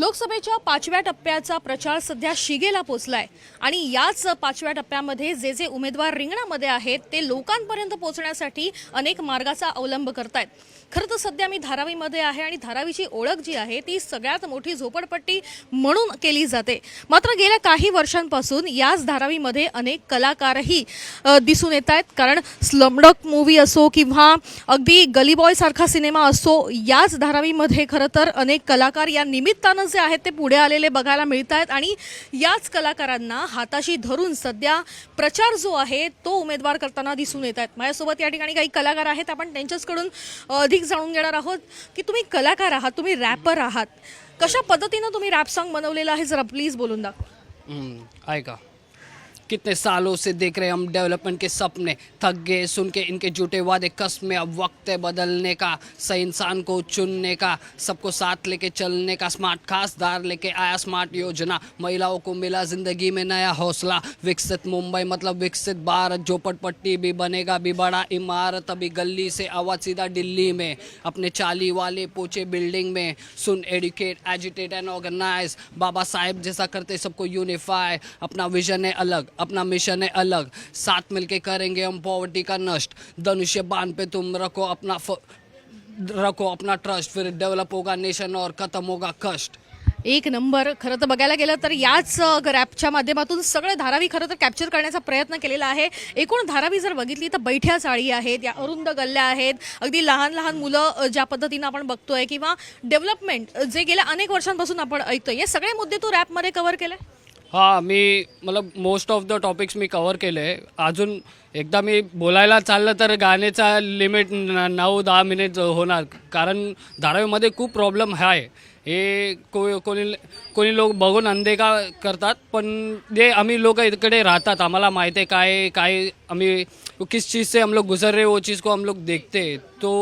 लोकसभेच्या पाचव्या टप्प्याचा प्रचार सध्या शिगेला पोचलाय. आणि याच पाचव्या टप्प्यामध्ये जे जे उमेदवार रिंगणामध्ये आहेत ते लोकांपर्यंत पोहोचण्यासाठी अनेक मार्गाचा अवलंब करतायत. खरं तर सध्या मी धारावीमध्ये आहे आणि धारावीची ओळख जी आहे ती सगळ्यात मोठी झोपडपट्टी म्हणून केली जाते. मात्र गेल्या काही वर्षांपासून याच धारावीमध्ये अनेक कलाकारही दिसून येत आहेत. कारण स्लमडक मूवी असो किंवा अगदी गलीबॉयसारखा सिनेमा असो याच धारावीमध्ये खरं तर अनेक कलाकार या निमित्तानं जे आहेत ते पुढे आलेले बघायला मिळत आहेत. आणि याच कलाकारांना हाताशी धरून सध्या प्रचार जो आहे तो उमेदवार करताना दिसून येत आहेत. माझ्यासोबत या ठिकाणी काही कलाकार आहेत. आपण त्यांच्याचकडून अधिक अधिक जाणून घेणार आहोत की तुम्ही कलाकार आहात तुम्ही रॅपर आहात. कशा पद्धतीनं तुम्ही रॅप सॉन्ग बनवलेलं आहे? जरा प्लीज बोलून दाखवा. ऐका. कितने सालों से देख रहे हम डेवलपमेंट के सपने। थक गए सुन के इनके झूठे वादे, कसमें, अब वक्त है बदलने का, सही इंसान को चुनने का, सबको साथ लेके चलने का स्मार्ट खासदार लेके आया स्मार्ट योजना। महिलाओं को मिला ज़िंदगी में नया हौसला। विकसित मुंबई मतलब विकसित भारत झोपड़पट्टी भी बनेगा, भी बड़ा इमारत, अभी गली से आवाज़ सीधा दिल्ली में। अपने चाली वाले पोचे बिल्डिंग में। सुन educate agitate and organise Baba Saheb जैसा करते सबको यूनिफाई अपना विजन है अलग अपना मिशन है अलग। साथ मिलके करेंगे हम पॉवर्टी का नष्ट। धनुष्य बांध पे तुम रखो अपना फ... रखो अपना ट्रस्ट फिर डेव्हलप होगा नेशन और खतम होगा कष्ट। एक नंबर खरं तर बघायला गेलं तर याच रॅपच्या माध्यमातून सगळे धारावी खरं तर कॅप्चर करण्याचा प्रयत्न केलेला आहे. एकूण धारावी जर बघितली तर बैठ्या चाळी आहेत या अरुंद गल्ल्या आहेत. अगदी लहान लहान मुलं ज्या पद्धतीनं आपण बघतोय किंवा डेव्हलपमेंट जे गेल्या अनेक वर्षांपासून आपण ऐकतोय या सगळे मुद्दे तू रॅपमध्ये कव्हर केले हां मी मतलब मोस्ट ऑफ द टॉपिक्स मी कवर केले. आहे अजून एकदा मी बोलायला चाललं तर गाण्याचा लिमिट नऊ दहा मिनिट होणार. कारण धारावीमध्ये खूप प्रॉब्लेम आहे. हे को कोणी कोणी लोक बघून अनदेखा करतात पण जे आम्ही लोक इकडे राहतात आम्हाला माहिती आहे काय काय आम्ही किस चीज़ से हम लोग गुजर रहे वो चीज़ को हम लोग देखते तो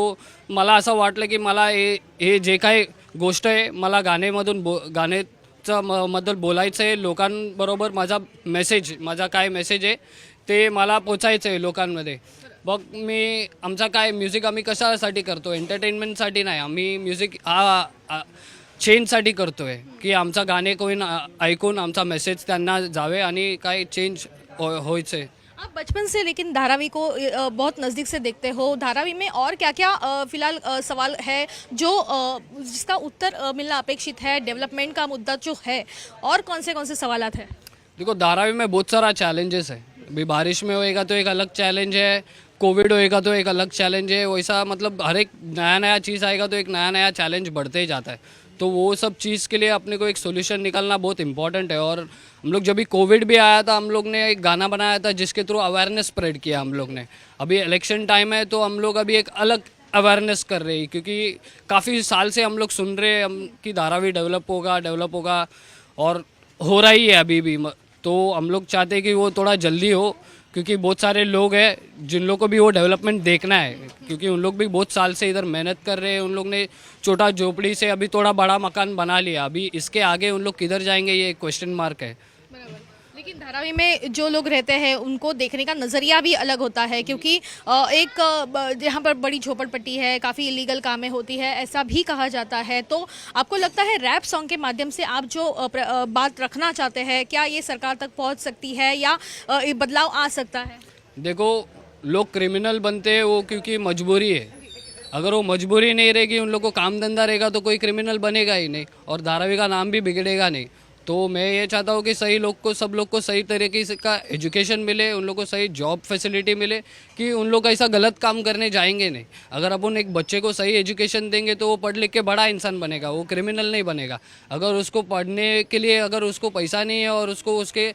मला असं वाटलं की मला हे हे जे काही गोष्ट आहे मला गाण्यामधून बो गाणे म बद्दल बोलायचं आहे लोकांबरोबर माझा मेसेज माझा काय मेसेज आहे ते मला पोचायचं आहे लोकांमध्ये. बघ मी आमचा काय म्युझिक आम्ही कशासाठी करतो एंटरटेनमेंटसाठी नाही आम्ही म्युझिक हा चेंजसाठी करतो आहे की आमचा गाणे कोण ऐकून आमचा मेसेज त्यांना जावे आणि काय चेंज हो व्हायचं आहे आप बचपन से लेकिन धारावी को बहुत नज़दीक से देखते हो। धारावी में और क्या क्या फ़िलहाल सवाल है जो जिसका उत्तर मिलना अपेक्षित है, डेवलपमेंट का मुद्दा जो है और कौन से कौन से सवालात हैं? देखो, धारावी में बहुत सारा चैलेंजेस है। अभी बारिश में होएगा तो एक अलग चैलेंज है कोविड होएगा तो एक अलग चैलेंज है। वैसा मतलब हर एक नया नया चीज़ आएगा तो एक नया नया चैलेंज बढ़ते ही जाता है। तो वो सब चीज़ के लिए अपने को एक सोल्यूशन निकालना बहुत इंपॉर्टेंट है। और हम लोग जब भी कोविड भी आया था, हम लोग ने एक गाना बनाया था जिसके थ्रू अवेयरनेस स्प्रेड किया हम लोग ने। अभी इलेक्शन टाइम है तो हम लोग अभी एक अलग अवेयरनेस कर रहे हैं, क्योंकि काफ़ी साल से हम लोग सुन रहे हैं कि धारावी डेवलप होगा डेवलप होगा और हो रहा ही है अभी भी। तो हम लोग चाहते हैं कि वो थोड़ा जल्दी हो क्योंकि बहुत सारे लोग हैं जिन लोग को भी वो डेवलपमेंट देखना है। क्योंकि उन लोग भी बहुत साल से इधर मेहनत कर रहे हैं, उन लोग ने छोटा झोपड़ी से अभी थोड़ा बड़ा मकान बना लिया। अभी इसके आगे उन लोग किधर जाएँगे ये क्वेश्चन मार्क है। लेकिन धारावी में जो लोग रहते हैं, उनको देखने का नज़रिया भी अलग होता है, क्योंकि एक यहाँ पर बड़ी झोपड़पट्टी है, काफ़ी इलीगल कामें होती है, ऐसा भी कहा जाता है। तो आपको लगता है रैप सॉन्ग के माध्यम से आप जो बात रखना चाहते हैं, क्या ये सरकार तक पहुँच सकती है या बदलाव आ सकता है? देखो, लोग क्रिमिनल बनते हैं, वो क्योंकि मजबूरी है। अगर वो मजबूरी नहीं रहेगी, उन लोग को काम धंधा रहेगा तो कोई क्रिमिनल बनेगा ही नहीं, और धारावी का नाम भी बिगड़ेगा नहीं। तो मैं ये चाहता हूँ कि सही लोग को, सब लोग को सही तरीके से का एजुकेशन मिले, उन लोग को सही जॉब फैसिलिटी मिले, कि उन लोग ऐसा गलत काम करने जाएँगे नहीं। अगर अपन एक बच्चे को सही एजुकेशन देंगे तो वो पढ़ लिख के बड़ा इंसान बनेगा, वो क्रिमिनल नहीं बनेगा। अगर उसको पढ़ने के लिए, अगर उसको पैसा नहीं है और उसको उसके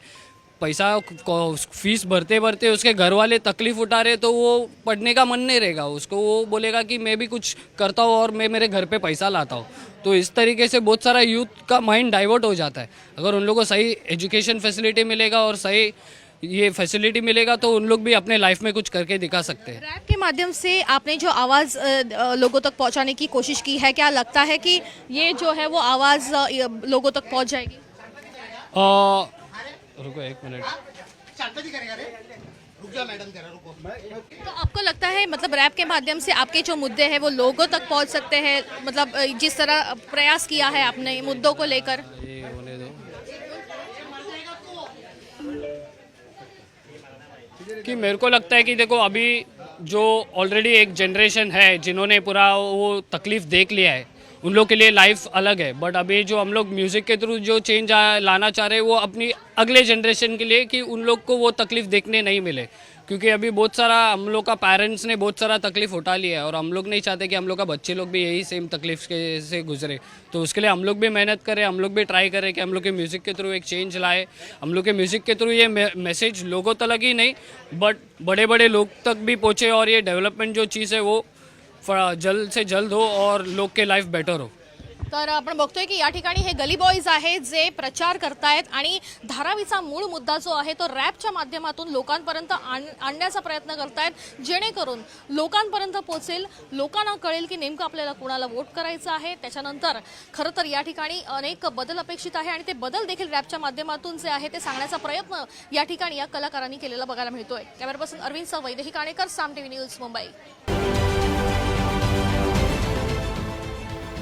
पैसा फ़ीस भरते भरते उसके घर वाले तकलीफ़ उठा रहे तो वो पढ़ने का मन नहीं रहेगा। उसको वो बोलेगा कि मैं भी कुछ करता हूँ और मैं मेरे घर पे पैसा लाता हूँ। तो इस तरीके से बहुत सारा यूथ का माइंड डाइवर्ट हो जाता है। अगर उन लोगों को सही एजुकेशन फैसिलिटी मिलेगा और सही ये फैसिलिटी मिलेगा तो उन लोग भी अपने लाइफ में कुछ करके दिखा सकते हैं। रैप के माध्यम से आपने जो आवाज़ लोगों तक पहुँचाने की कोशिश की है क्या लगता है कि ये जो है वो आवाज़ लोगों तक पहुँच जाएगी? अ, रुको एक मिनट। तो आपको लगता है मतलब रैप के माध्यम से आपके जो मुद्दे हैं वो लोगों तक पहुँच सकते हैं? मतलब जिस तरह प्रयास किया है आपने मुद्दों को लेकर। कि मेरे को लगता है कि देखो अभी जो ऑलरेडी एक जनरेशन है जिन्होंने पूरा वो तकलीफ़ देख लिया है उन लोग के लिए लाइफ अलग है। बट अभी जो हम लोग म्यूज़िक के थ्रू जो चेंज लाना चाह रहे हैं, वो अपनी अगले जनरेशन के लिए कि उन लोग को वो तकलीफ़ देखने नहीं मिले। क्योंकि अभी बहुत सारा हम लोग का पेरेंट्स ने बहुत सारा तकलीफ़ उठा लिया है और हम लोग नहीं चाहते कि हम लोग का बच्चे लोग भी यही सेम तकलीफ़ के, से गुजरे। तो उसके लिए हम लोग भी मेहनत करें, हम लोग भी ट्राई करें कि हम लोग के म्यूज़िक के थ्रू एक चेंज लाए। हम लोग के म्यूज़िक के थ्रू ये मैसेज लोगों तक ही नहीं बट बड़े बड़े लोग तक भी पहुँचे और ये डेवलपमेंट जो चीज़ है वो जल्द से जल्द हो और लोग के लाइफ बेटर हो. तर आपण बघतोय की या ठिकाणी हे गली बॉईज आहेत जे प्रचार करतायत आणि धारावीचा मूळ मुद्दा जो आहे तो रॅपच्या माध्यमातून लोकांपर्यंत आण- आणण्याचा प्रयत्न करतायत. जेणेकरून लोकांपर्यंत पोचेल लोकांना कळेल की नेमकं आपल्याला कुणाला वोट करायचं आहे. त्याच्यानंतर खरं तर या ठिकाणी अनेक बदल अपेक्षित आहे आणि ते बदल देखील रॅपच्या माध्यमातून जे आहे ते सांगण्याचा प्रयत्न या ठिकाणी या कलाकारांनी केलेला बघायला मिळतोय. कॅमेरा पर्सन अरविंद सह वैदेही काणेकर साम टीव्ही न्यूज मुंबई.